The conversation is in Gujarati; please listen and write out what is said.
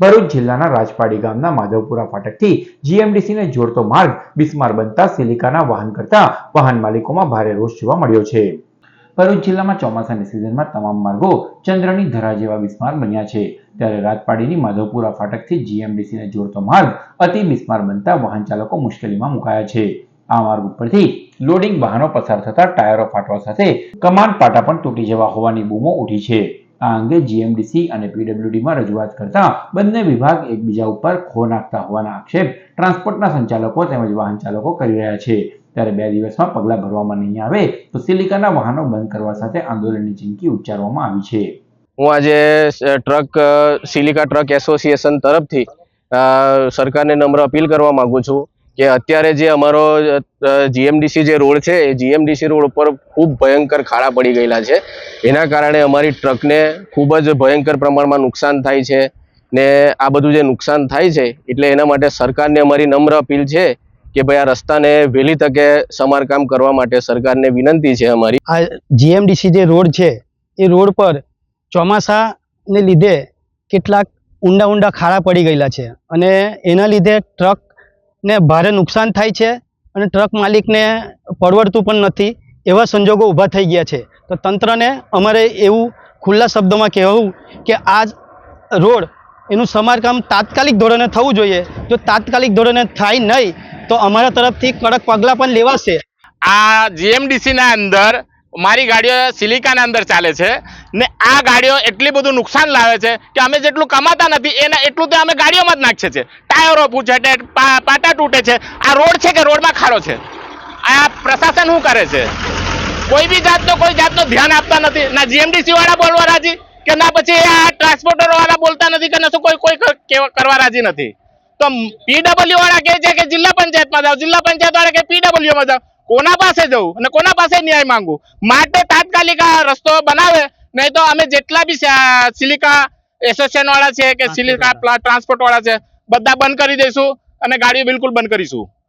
ભરૂચ જિલ્લાના રાજપાડી ગામના માધવપુરા ફાટકથી જીએમડીસીને જોડતો માર્ગ બિસ્માર બનતા સિલિકાના વાહન કરતા વાહન માલિકોમાં ભારે રોષ જોવા મળ્યો છે. ભરૂચ જિલ્લામાં ચોમાસાની સિઝનમાં તમામ માર્ગો ચંદ્રની ધરા જેવા બિસ્માર બન્યા છે. ત્યારે રાજપાડીની માધવપુરા ફાટકથી જીએમડીસીને જોડતો માર્ગ અતિ બિસ્માર બનતા વાહન ચાલકો મુશ્કેલીમાં મુકાયા છે. આ માર્ગ ઉપરથી લોડિંગ વાહનો પસાર થતા ટાયરો ફાટવા સાથે કમાન પાટા પણ તૂટી જવા હોવાની બૂમો ઉઠી છે. આ અંગે જીએમડીસી અને પીડબ્લ્યુડીમાં રજૂઆત કરતા બંને વિભાગ એકબીજા ઉપર ખો નાખતા હોવાના આક્ષેપ ટ્રાન્સપોર્ટના સંચાલકો તેમજ વાહન ચાલકો કરી રહ્યા છે. ત્યારે બે દિવસમાં પગલાં ભરવામાં નહીં આવે તો સિલિકાના વાહનો બંધ કરવા સાથે આંદોલનની ચીમકી ઉચ્ચારવામાં આવી છે. હું આજે ટ્રક સિલિકા ટ્રક એસોસિએશન તરફથી સરકારને નમ્ર અપીલ કરવા માગું છું. કે અત્યારે જે અમારો જીએમડીસી જે રોડ છે, એ જીએમડીસી રોડ ઉપર ખૂબ ભયંકર ખાડા પડી ગયેલા છે. એના કારણે અમારી ટ્રકને ખૂબ જ ભયંકર પ્રમાણમાં નુકસાન થાય છે ને આ બધું જે નુકસાન થાય છે, એટલે એના માટે સરકારને અમારી નમ્ર અપીલ છે કે ભાઈ આ રસ્તાને વહેલી તકે સમારકામ કરવા માટે સરકારને વિનંતી છે અમારી. આ જીએમડીસી જે રોડ છે, એ રોડ પર ચોમાસાને લીધે કેટલાક ઊંડા ઊંડા ખાડા પડી ગયેલા છે અને એના લીધે ટ્રકને ભારે નુકસાન થાય છે અને ટ્રક માલિકને પરવડતું પણ નથી, એવા સંજોગો ઊભા થઈ ગયા છે. તો તંત્રને અમારે એવું ખુલ્લા શબ્દોમાં કહેવું કે આ રોડ એનું સમારકામ તાત્કાલિક ધોરણે થવું જોઈએ. જો તાત્કાલિક ધોરણે થાય નહીં, તો અમારા તરફથી કડક પગલાં પણ લેવાશે. આ જીએમડીસીના અંદર મારી ગાડીઓ સિલિકાના અંદર ચાલે છે ને આ ગાડીઓ એટલી બધું નુકસાન લાવે છે કે અમે જેટલું કમાતા નથી, એના એટલું તો અમે ગાડીઓમાં જ નાખીએ છીએ. ટાયરો પૂછે છે પાટા તૂટે છે. આ રોડ છે કે રોડમાં ખાડો છે? આ પ્રશાસન શું કરે છે? કોઈ બી જાતનો, કોઈ જાતનો ધ્યાન આપતા નથી. ના જીએમડીસી વાળા બોલવા રાજી કે ના પછી આ ટ્રાન્સપોર્ટર વાળા બોલતા નથી કે ના શું કોઈ કોઈ કરવા રાજી નથી? તો પીડબ્લ્યુ વાળા કહે છે કે જિલ્લા પંચાયતમાં જાઓ, જિલ્લા પંચાયત વાળા કે પીડબ્લ્યુમાં જાઓ. કોના પાસે જવું અને કોના પાસે ન્યાય માંગવું? માટે તાત્કાલિક આ રસ્તો બનાવે નહીં તો અમે જેટલા બી સિલિકા એસોસિએશન વાળા છે કે સિલિકા પ્લા- ટ્રાન્સપોર્ટ વાળા છે બધા બંધ કરી દઈશું અને ગાડીઓ બિલકુલ બંધ કરીશું.